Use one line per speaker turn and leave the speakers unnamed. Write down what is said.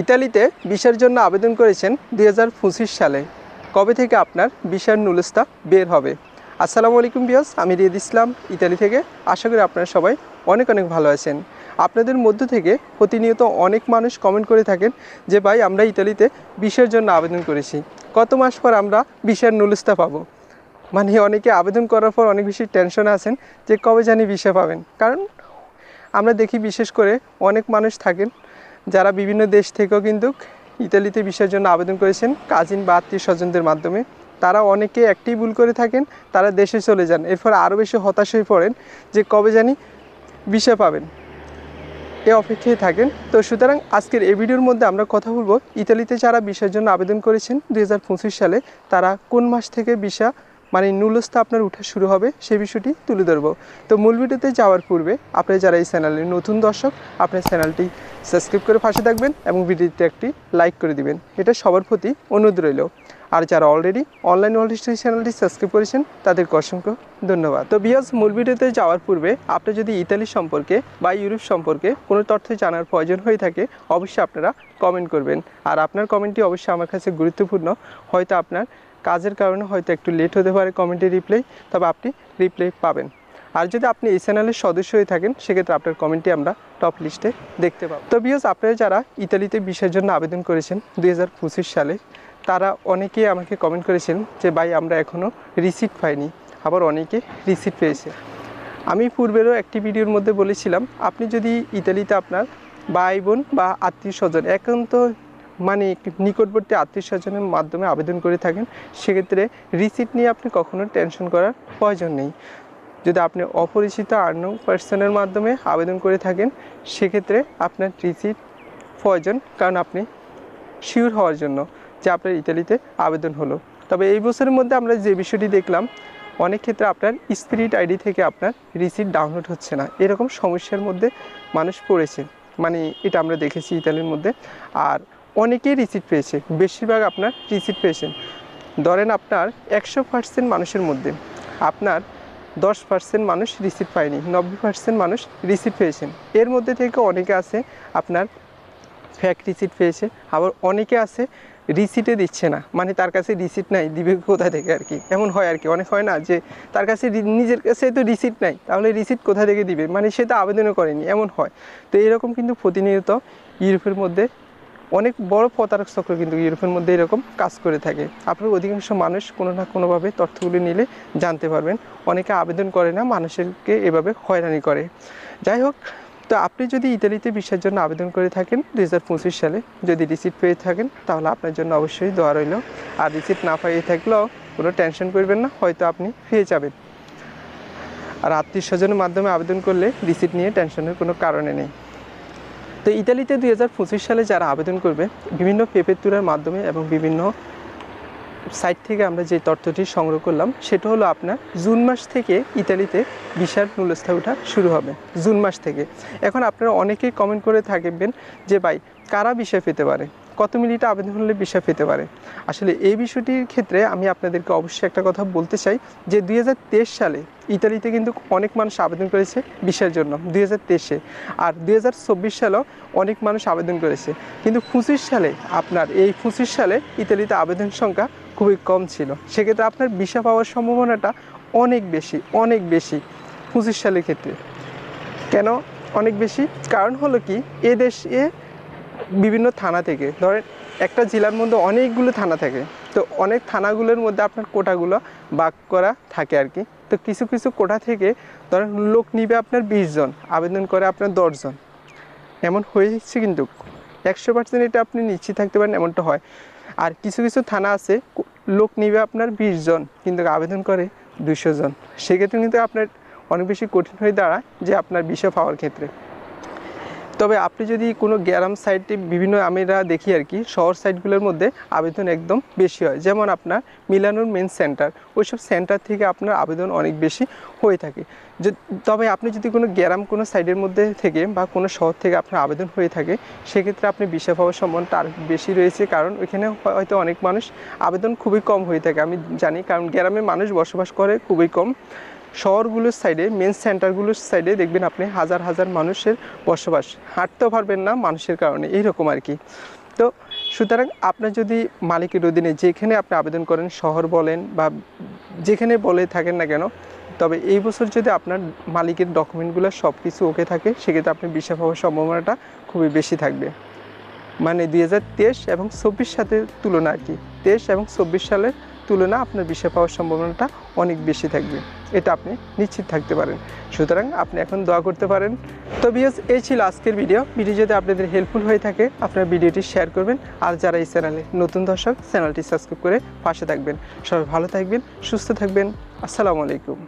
ইতালিতে ভিসার জন্য আবেদন করেছেন দুই হাজার পঁচিশ সালে। কবে থেকে আপনার ভিসার নুলস্তা বের হবে? আসসালামু আলাইকুম বিয়াস আমি রিয়াদ ইসলাম, ইতালি থেকে। আশা করি আপনারা সবাই অনেক অনেক ভালো আছেন। আপনাদের মধ্য থেকে প্রতিনিয়ত অনেক মানুষ কমেন্ট করে থাকেন যে, ভাই, আমরা ইতালিতে ভিসার জন্য আবেদন করেছি। কত মাস পর আমরা ভিসার নুলস্তা পাবো? মানে অনেকে আবেদন করার পর অনেক বেশি টেনশনে আছেন যে, কবে জানি ভিসা পাবেন? কারণ আমরা দেখি বিশেষ করে অনেক মানুষ থাকেন যারা বিভিন্ন দেশ থেকেও কিন্তু ইতালিতে ভিসার জন্য আবেদন করেছেন, কাজিন বা আত্মীয় স্বজনদের মাধ্যমে, তারা অনেকে একটাই ভুল করে থাকেন, তারা দেশে চলে যান। এরপর আরও বেশি হতাশ হয়ে পড়েন যে কবে জানি ভিসা পাবেন। এ অপেক্ষায় থাকেন। তো সুতরাং আজকের এই ভিডিওর মধ্যে আমরা কথা বলব, ইতালিতে যারা ভিসার জন্য আবেদন করেছেন, দুই হাজার পঁচিশ সালে তারা কোন মাস থেকে ভিসা মানে নুলস্থা আপনার উঠা শুরু হবে, সেই বিষয়টি তুলে ধরবো। তো মূল ভিডিওতে যাওয়ার পূর্বে আপনি যারা এই চ্যানেলের নতুন দর্শক, আপনার চ্যানেলটি সাবস্ক্রাইব করে পাশে থাকবেন এবং ভিডিওতে একটি লাইক করে দিবেন। এটা সবার প্রতি অনুরোধ রইল। আর যারা অলরেডি অনলাইন ওয়ার্ল্ড হিস্ট্রি চ্যানেলটি সাবস্ক্রাইব করেছেন, তাদেরকে অসংখ্য ধন্যবাদ। তো বিয়াস মূল ভিডিওতে যাওয়ার পূর্বে আপনি যদি ইতালি সম্পর্কে বা ইউরোপ সম্পর্কে কোনো তথ্য জানার প্রয়োজন হয়ে থাকে, অবশ্যই আপনারা কমেন্ট করবেন। আর আপনার কমেন্টটি অবশ্যই আমার কাছে গুরুত্বপূর্ণ। হয়তো আপনার কাজের কারণে হয়তো একটু লেট হতে পারে কমেন্টে রিপ্লাই তবে আপনি রিপ্লাই পাবেন। আর যদি আপনি এই চ্যানেলের সদস্য হয়ে থাকেন, সেক্ষেত্রে আপনার কমেন্টটি আমরা টপ লিস্টে দেখতে পাবো। তো বিয়স আপনারা যারা ইতালিতে বিষয়ের জন্য আবেদন করেছেন দু হাজার পঁচিশ সালে, তারা অনেকেই আমাকে কমেন্ট করেছেন যে, ভাই, আমরা এখনও রিসিট পাইনি। আবার অনেকে রিসিট পেয়েছে। আমি পূর্বেরও একটি ভিডিওর মধ্যে বলেছিলাম, আপনি যদি ইতালিতে আপনার ভাই বোন বা আত্মীয় স্বজন একান্ত মানে নিকটবর্তী আত্মীয় স্বজনের মাধ্যমে আবেদন করে থাকেন, সেক্ষেত্রে রিসিট নিয়ে আপনি কখনো টেনশন করার প্রয়োজন নেই। যদি আপনি অপরিচিত আর্ন পার্সনের মাধ্যমে আবেদন করে থাকেন, সেক্ষেত্রে আপনার রিসিট প্রয়োজন, কারণ আপনি শিওর হওয়ার জন্য যে আপনার ইতালিতে আবেদন হলো। তবে এই বছরের মধ্যে আমরা যে বিষয়টি দেখলাম, অনেক ক্ষেত্রে আপনার স্পিরিট আইডি থেকে আপনার রিসিট ডাউনলোড হচ্ছে না। এরকম সমস্যার মধ্যে মানুষ পড়েছে। মানে এটা আমরা দেখেছি ইতালির মধ্যে। আর অনেকেই রিসিট পেয়েছে, বেশিরভাগ আপনার রিসিট পেয়েছেন। ধরেন আপনার একশো পার্সেন্ট মানুষের মধ্যে, আপনার দশ পার্সেন্ট মানুষ রিসিট পায়নি, নব্বই পার্সেন্ট মানুষ রিসিট পেয়েছেন। এর মধ্যে থেকে অনেকে আছে, আপনার ফ্যাক রিসিট পেয়েছে, আবার অনেকে আছে রিসিটে দিচ্ছে না মানে তার কাছে রিসিট নাই, দিবে কোথা থেকে আর কি? এমন হয় আর কি, অনেক হয় না যে তার কাছে নিজের কাছে তো রিসিট নাই, তাহলে রিসিট কোথা থেকে দিবে? মানে সে তো আবেদনও করেনি, এমন হয়। তো এরকম কিন্তু প্রতিনিয়ত ইউরোপের মধ্যে অনেক বড় প্রতারক চক্র কিন্তু ইউরোপের মধ্যে এরকম কাজ করে থাকে। আপনার অধিকাংশ মানুষ কোনো না কোনোভাবে তথ্যগুলি নিলে জানতে পারবেন। অনেকে আবেদন করে না, মানুষেরকে এভাবে হয়রানি করে। যাই হোক, তো আপনি যদি ইতালিতে ভিসার জন্য আবেদন করে থাকেন, দুই হাজার পঁচিশ সালে যদি রিসিট পেয়ে থাকেন, তাহলে আপনার জন্য অবশ্যই দোয়া রইল। আর রিসিট না পাইয়ে থাকলেও কোনো টেনশন করবেন না, হয়তো আপনি পেয়ে যাবেন। আর আত্মীয় স্বজনের মাধ্যমে আবেদন করলে রিসিট নিয়ে টেনশনের কোনো কারণে নেই। তো ইতালিতে দুই হাজার পঁচিশ সালে যারা আবেদন করবে, বিভিন্ন পেপের তুলার মাধ্যমে এবং বিভিন্ন সাইট থেকে আমরা যে তথ্যটি সংগ্রহ করলাম, সেটা হলো আপনার জুন মাস থেকে ইতালিতে বিশাল মূল্যস্থা ওঠা শুরু হবে, জুন মাস থেকে। এখন আপনারা অনেকেই কমেন্ট করে থাকবেন যে, ভাই, কারা বিষয় পেতে পারে? কত মিনিটে আবেদন হলে বিষয় পেতে পারে? আসলে এই বিষয়টির ক্ষেত্রে আমি আপনাদেরকে অবশ্যই একটা কথা বলতে চাই যে দুই হাজার তেইশ সালে ইতালিতে কিন্তু অনেক মানুষ আবেদন করেছে বিষয়ের জন্য, দুই হাজার তেইশে। আর দুই হাজার চব্বিশ সালেও অনেক মানুষ আবেদন করেছে। কিন্তু পঁচিশ সালে আপনার, এই পঁচিশ সালে ইতালিতে আবেদন সংখ্যা খুবই কম ছিল। সেক্ষেত্রে আপনার ভিসা পাওয়ার সম্ভাবনাটা অনেক বেশি অনেক বেশি পঁচিশ সালের ক্ষেত্রে। কেন অনেক বেশি? কারণ হলো কি, এ দেশে বিভিন্ন থানা থেকে। ধরেন একটা জেলার মধ্যে অনেকগুলো থানা থাকে। তো অনেক থানাগুলোর মধ্যে আপনার কোটাগুলো বাক করা থাকে আর কি। তো কিছু কিছু কোটা থেকে ধরেন লোক নিবে আপনার বিশ জন, আবেদন করে আপনার দশজন এমন হয়েছে কিন্তু। একশো পার্সেন্ট এটা আপনি নিশ্চিত থাকতে পারেন এমনটা হয়। আর কিছু কিছু থানা আছে লোক নিবে আপনার বিশ জন, কিন্তু আবেদন করে দুশো জন। সেক্ষেত্রে কিন্তু আপনার অনেক বেশি কঠিন হয়ে দাঁড়ায় যে আপনার বিষয় পাওয়ার ক্ষেত্রে। তবে আপনি যদি কোনো গ্রাম সাইটে বিভিন্ন আমরা দেখি আর কি, শহর সাইটগুলোর মধ্যে আবেদন একদম বেশি হয়। যেমন আপনার মিলানোর মেন সেন্টার ওইসব সেন্টার থেকে আপনার আবেদন অনেক বেশি হয়ে থাকে। যে- তবে আপনি যদি কোনো গ্রাম কোনো সাইডের মধ্যে থেকে বা কোনো শহর থেকে আপনার আবেদন হয়ে থাকে, সেক্ষেত্রে আপনি বিষয় পাওয়ার সম্ভাবনাটা আর বেশি রয়েছে, কারণ ওইখানে হয়তো অনেক মানুষ আবেদন খুবই কম হয়ে থাকে। আমি জানি, কারণ গ্রামে মানুষ বসবাস করে খুবই কম। শহরগুলোর সাইডে মেন সেন্টারগুলোর সাইডে দেখবেন আপনি হাজার হাজার মানুষের বসবাস। হাঁটতেও পারবেন না মানুষের কারণে, এইরকম আর কি। তো সুতরাং আপনার যদি মালিকের অধীনে যেখানে আপনি আবেদন করেন, শহর বলেন বা যেখানে বলে থাকেন না কেন, তবে এই বছর যদি আপনার মালিকের ডকুমেন্টগুলো সব কিছু ওকে থাকে, সেক্ষেত্রে আপনি ভিসা পাওয়ার সম্ভাবনাটা খুবই বেশি থাকবে। মানে দুই হাজার তেইশ এবং চব্বিশ সাথে তুলনা আর কি। তেইশ এবং চব্বিশ সালের তুলনা আপনার বিষে পাওয়ার সম্ভাবনাটা অনেক বেশি থাকবে। এটা আপনি নিশ্চিত থাকতে পারেন। সুতরাং আপনি এখন দোয়া করতে পারেন। তো বিয়স এই ছিল আজকের ভিডিও ভিডিও যদি আপনাদের হেল্পফুল হয়ে থাকে, আপনার ভিডিওটি শেয়ার করবেন। আর যারা এই চ্যানেলে নতুন দর্শক চ্যানেলটি সাবস্ক্রাইব করে পাশে থাকবেন। সবাই ভালো থাকবেন, সুস্থ থাকবেন। আসসালামু আলাইকুম।